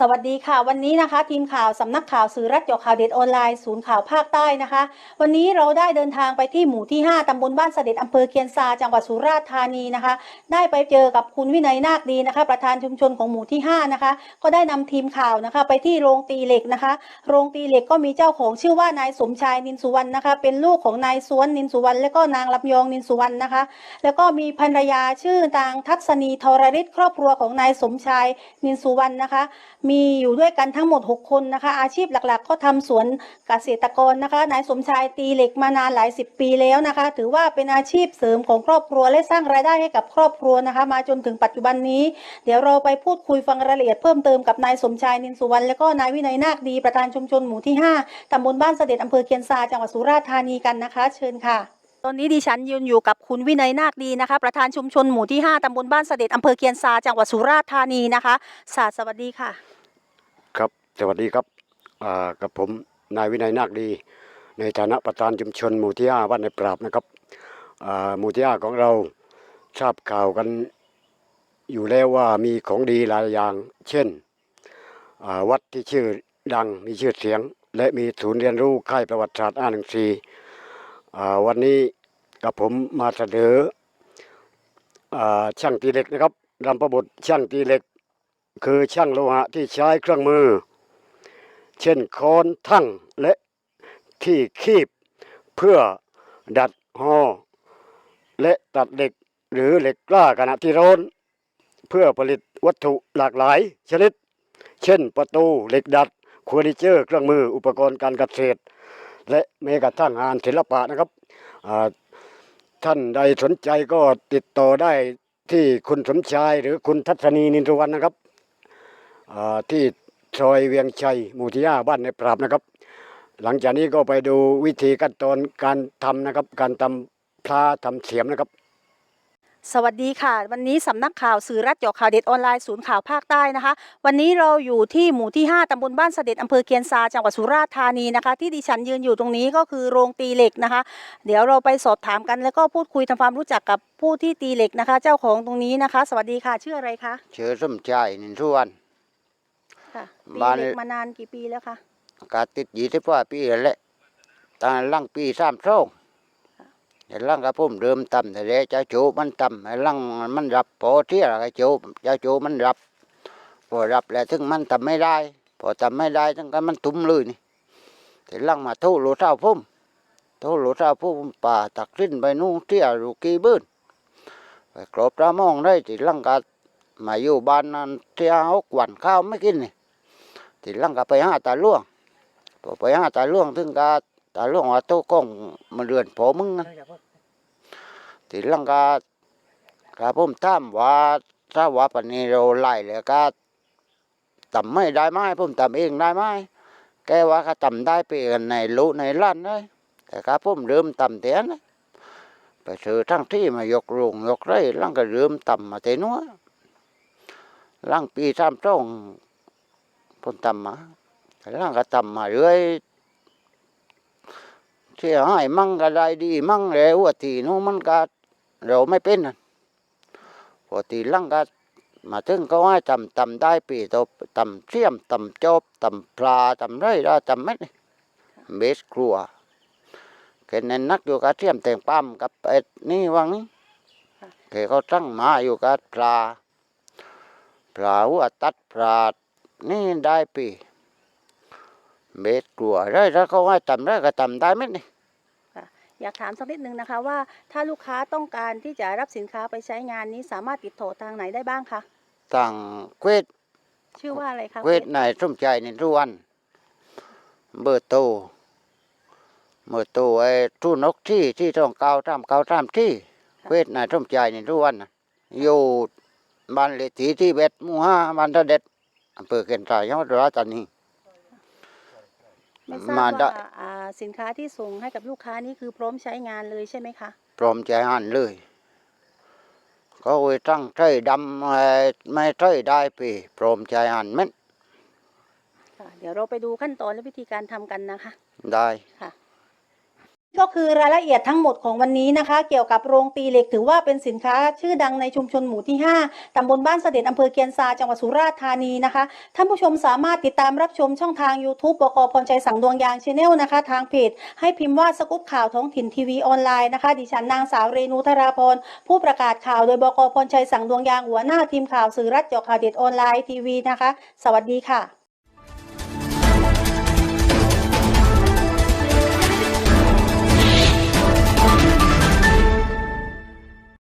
สวัสดีค่ะ วันนี้นะคะ ทีมข่าวสำนักข่าวสื่อรัฐเจาะข่าวเด็ดออนไลน์ศูนย์ข่าวภาคใต้นะคะ วันนี้เราได้เดินทางไปที่หมู่ที่ 5 ตำบลบ้านเสด็จอำเภอเคียนซาจังหวัดสุราษฎร์ธานีนะคะ ได้ไปเจอกับคุณวินัยนาคดีนะคะ ประธานชุมชนของหมู่ที่ 5 นะคะ ก็ได้นำทีมข่าวนะคะ ไปที่โรงตีเหล็กนะคะ โรงตีเหล็กก็มีเจ้าของชื่อว่านายสมชายนินสุวรรณนะคะ เป็นลูกของนายสวนนินสุวรรณและก็นางลำยองนินสุวรรณนะคะ แล้วก็มีภรรยาชื่อนางทัศนีทรฤทธิ์ครอบครัวของนายสมชายนินสุวรรณนะคะมีอยู่ด้วยกันทั้งหมด 6 คนนะคะ อาชีพหลักๆ ก็ทำสวนเกษตรกรนะคะนายสมชายตีเหล็กมานานหลายสิบปีแล้วนะคะ ถือว่าเป็นอาชีพเสริมของครอบครัวและสร้างรายได้ให้กับครอบครัวนะคะ มาจนถึงปัจจุบันนี้ เดี๋ยวเราไปพูดคุยฟังรายละเอียดเพิ่มเติมกับนายสมชายนินสุวรรณและก็นายวินัยนาคดีประธานชุมชนหมู่ที่ 5ตำบลบ้านเสด็จอำเภอเคียนซาจังหวัดสุราษฎร์ธานีกันนะคะ เชิญค่ะตอนนี้ดิฉันยืนอยู่กับคุณวินัยนาคดีนะคะ ประธานชุมชนหมู่ที่ 5 ตำบลบ้านเสด็จอำเภอเคียนซาจังหวัดสุราษฎร์ธานีนะคะสาสวัสดีค่ะ สวัสดีครับกับผมนายวินัยนาคดี ในฐานะประธานชุมชนหมู่ที่ห้าบ้านในปราบนะครับหมู่ที่ห้าของเราทราบข่าวกันอยู่แล้วว่ามีของดีหลายอย่าง เช่นวัดที่ชื่อดังมีชื่อเสียง และมีศูนย์เรียนรู้ค่ายประวัติศาสตร์อาหนึ่งสีวันนี้กับผมมาเสนอช่างตีเหล็กนะครับรำประบทช่างตีเหล็ก คือช่างโลหะที่ใช้เครื่องมือ เช่นค้อนทั้งและที่คีบ เพื่อดัดหอและตัดเหล็กหรือเหล็กกล้าขณะที่ร้อน เพื่อผลิตวัตถุหลากหลายชนิด เช่นประตูเหล็กดัดเฟอร์นิเจอร์ เครื่องมืออุปกรณ์การเกษตร และแม้กระทั่งงานศิลปะนะครับท่านใดสนใจก็ติดต่อได้ที่คุณสมชายหรือคุณทัศนีนินทวรรณนะครับที่ ซอยเวียงชัยหมู่ที่ห้าบ้านในปราบนะครับ หลังจากนี้ก็ไปดูวิธีขั้นตอนการทำนะครับ การทำพลาทำเสียมนะครับ สวัสดีค่ะ วันนี้สำนักข่าวสื่อรัฐเจาะข่าวเด็ดออนไลน์ศูนย์ข่าวภาคใต้นะคะ วันนี้เราอยู่ที่หมู่ที่ 5ตำบลบ้านเสด็จอำเภอเคียนซาจังหวัดสุราษฎร์ธานีนะคะ ที่ดิฉันยืนอยู่ตรงนี้ก็คือโรงตีเหล็กนะคะ เดี๋ยวเราไปสอบถามกันแล้วก็พูดคุยทำความรู้จักกับผู้ที่ตีเหล็กนะคะ เจ้าของตรงนี้นะคะ สวัสดีค่ะชื่ออะไรคะชื่อสมชายนินทวน ค่ะตีบ้านเหล็กมานานกี่ปีแล้วคะกาติดยี่สิบกว่าปีแล้วแหละตอนหลังปีสามสองแต่หลังกับผมเริ่มต่ำแต่แล้วเจ้าโจมันต่ำไอ้หลังมันรับพอเที่ยแล้วก็โจเจ้าโจมันรับพอรับแล้วถึงมันต่ำไม่ได้พอต่ำไม่ได้ถึงก็มันตุ้มเลยนี่แต่หลังมาทู่โลเท้าพุ่มทู่โลเท้าพุ่มป่าตักสิ้นไปนู่นเที่ยรูกีบื้นไปกรอบตามองได้ที่หลังก็มาอยู่บ้านนั้นเที่ยหกวันข้าวไม่กินนี่ thì lăng cả phải hạ tà luông bỏ phải hạ tà luông thương cả tà luông ở tô công mà lượn phố mưng thì lăng cả cả ผมตามว่าถ้าว่าปนี้เราไล่เลยก็ต่ำไม่ได้ไหมผมต่ำเองได้ไหมแกว่าก็ต่ำได้ไปกันในลูในล้านเลยแต่ก็ผมเริ่มต่ำเตียนไปซื้อทั้งที่มายกโรงยกไรลังก็เริ่มต่ำมาเตนัวลังปีสามสอง ผมทำมาแล้วก็ทำมาเรื่อยเสียหายมั่งก็ได้ดี มั่งแล้วทีนู้มันก็เราไม่เป็นน่ะพอทีหลังก็มาถึงก็ให้ทำทำได้ปีต่อทำเสียมทำจบทำปลาทำไรได้ทำเม็ดนี่เบสครัวแค่นั้นนักอยู่กับเสียมแต่งปั๊มกับไอ้นี่วังนี้แกเขาตั้งมาอยู่กับปลาปลาหัวตัดปลา นี่ได้ปีเบ็ดกลัวได้ถ้าเขาให้ทำได้ก็ทำได้ไหมนี่อยากถามสักนิดนึงนะคะว่าถ้าลูกค้าต้องการที่จะรับสินค้าไปใช้งานนี้สามารถติดต่อทางไหนได้บ้างคะต่างเควดชื่อว่าอะไรคะเควดนายสมใจในทุกวันเบอร์โตเบอร์โตไอ้ทุนกที่ที่ต้องเกาตามเกาตามที่เควดนายสมใจในทุกวันน่ะอยู่บ้านเลขที่ที่เบ็ดหมู่ห้าบ้านตะเด็ด อำเภอเกียนทรายจังหวัดอุดรธานีไม่ทราบมาได้ ว่าอ่าสินค้าที่ส่งให้กับลูกค้านี่คือพร้อมใช้งานเลยใช่ไหมคะ พร้อมใจหันเลยก็ไว้ตั้งใจดำเอ่อไม่ใจได้ปีพร้อมใจหันเม็ดค่ะ เดี๋ยวเราไปดูขั้นตอนและวิธีการทำกันนะคะ ได้ ก็คือรายละเอียดทั้งหมดของวันนี้นะคะ เกี่ยวกับโรงตีเหล็กถือว่าเป็นสินค้าชื่อดังในชุมชนหมู่ที่ 5 ตำบลบ้านเสด็จอำเภอเกียนซาจังหวัดสุราษฎร์ธานีนะคะ ท่านผู้ชมสามารถติดตามรับชมช่องทาง YouTube บกพรชัยสังดวงยางชาแนลนะคะ ทางเพจ ให้พิมพ์ว่าสกุปข่าวท้องถิ่นทีวีออนไลน์นะคะ ดิฉันนางสาวเรนูธราพรผู้ประกาศข่าวโดยบกพรชัยสังดวงยางหัวหน้าทีมข่าวสื่อรัฐเจาะข่าวเด็ดออนไลน์ทีวีนะคะ สวัสดีค่ะ